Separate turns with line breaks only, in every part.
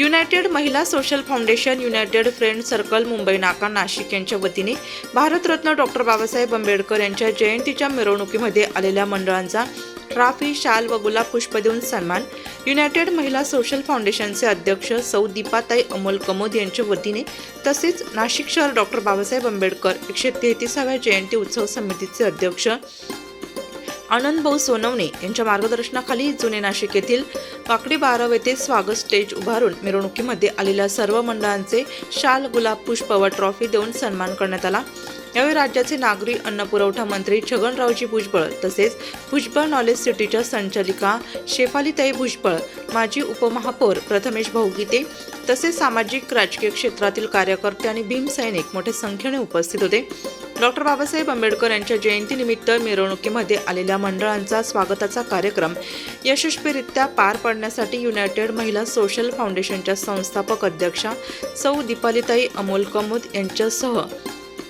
United महिला social foundation United friend circle Mumbai Naka Nashik यांच्या वतीने भारतरत्न डॉक्टर बाबासाहेब आंबेडकर यांच्या जयंतीच्या मिरवणुकीमध्ये आलेल्या मंडळांचा ट्राफी शाल व गुलाब पुष्प देऊन सन्मान युनायटेड महिला सोशल फाउंडेशनचे अध्यक्ष सौ दीपाताई अमोल कमोद यांच्या वतीने तसेच नाशिक शहर डॉक्टर बाबासाहेब आंबेडकर एकशे तेहतीसाव्या जयंती उत्सव समितीचे अध्यक्ष आनंदभाऊ सोनवणे यांच्या मार्गदर्शनाखाली जुने नाशिक येथील वाकडी बाराव येथे स्वागत स्टेज उभारून मिरवणुकीमध्ये आलेल्या सर्व मंडळांचे शाल गुलाब पुष्प व ट्रॉफी देऊन सन्मान करण्यात आला. यावेळी राज्याचे नागरी अन्न पुरवठा मंत्री छगनरावजी भुजबळ तसेच भुजबळ नॉलेज सिटीच्या संचालिका शेफालीताई भुजबळ माजी उपमहापौर प्रथमेश भाऊगीते तसेच सामाजिक राजकीय क्षेत्रातील कार्यकर्ते आणि भीमसैनिक मोठ्या संख्येने उपस्थित होते. डॉक्टर बाबासाहेब आंबेडकर यांच्या जयंतीनिमित्त मिरवणुकीमध्ये आलेल्या मंडळांचा स्वागताचा कार्यक्रम यशस्वीरित्या पार पाडण्यासाठी युनायटेड महिला सोशल फाउंडेशनच्या संस्थापक अध्यक्षा सौ दीपालिताई अमोल कमोद यांच्यासह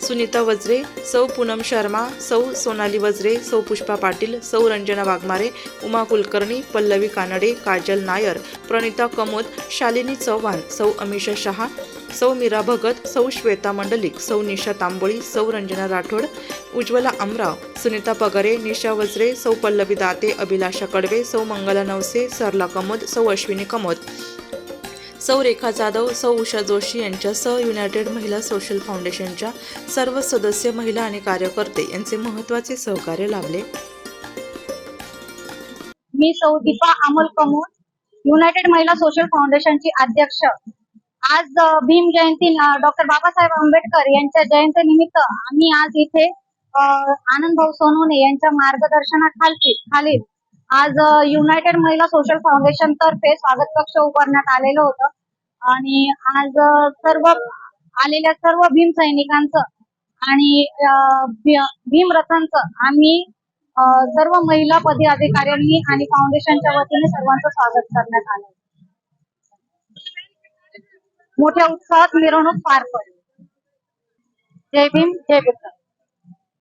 सुनीता वज्रे सौ पूनम शर्मा सौ सोनाली वज्रे सौ पुष्पा पाटील सौ रंजना वाघमारे उमा कुलकर्णी पल्लवी कानडे काजल नायर प्रणिता कमोद शालिनी चव्हाण सौ अमिषा शहा सौ मीरा भगत सौ श्वेता मंडलिक सौ निशा तांबोळी सौ रंजना राठोड उज्ज्वला अमराव सुनीता पगारे निशा वज्रे सौ पल्लवी दाते अभिलाषा कडवे सौ मंगला नवसे सरला कमोद सौ अश्विनी कमोद. सौ रेखा जाधव सौ उषा जोशी यांच्यासह युनायटेड महिला सोशल फाउंडेशनच्या सर्व सदस्य महिला आणि कार्यकर्ते यांचे महत्त्वाचे सहकार्य लाभले.
मी सौ दीपा अमोल कमोल युनायटेड महिला सोशल फाउंडेशनची अध्यक्ष. आज भीम जयंती डॉक्टर बाबासाहेब आंबेडकर यांच्या जयंतीनिमित्त आम्ही आज इथे आनंद भाऊ सोनवणे यांच्या मार्गदर्शनाखाली खालील आज युनायटेड महिला सोशल फाउंडेशन तर्फे स्वागत कक्ष उभारण्यात आलेलं होतं. आणि आज सर्व आलेल्या सर्व भीम सैनिकांचं आणि भीमरथांचं भीम रथांचं आम्ही सर्व महिला पदाधिकाऱ्यांनी आणि फाउंडेशनच्या वतीने सर्वांचं स्वागत करण्यात आलं. मोठ्या उत्साहात मिरवणूक पार पडली. जय भीम जय विक्रम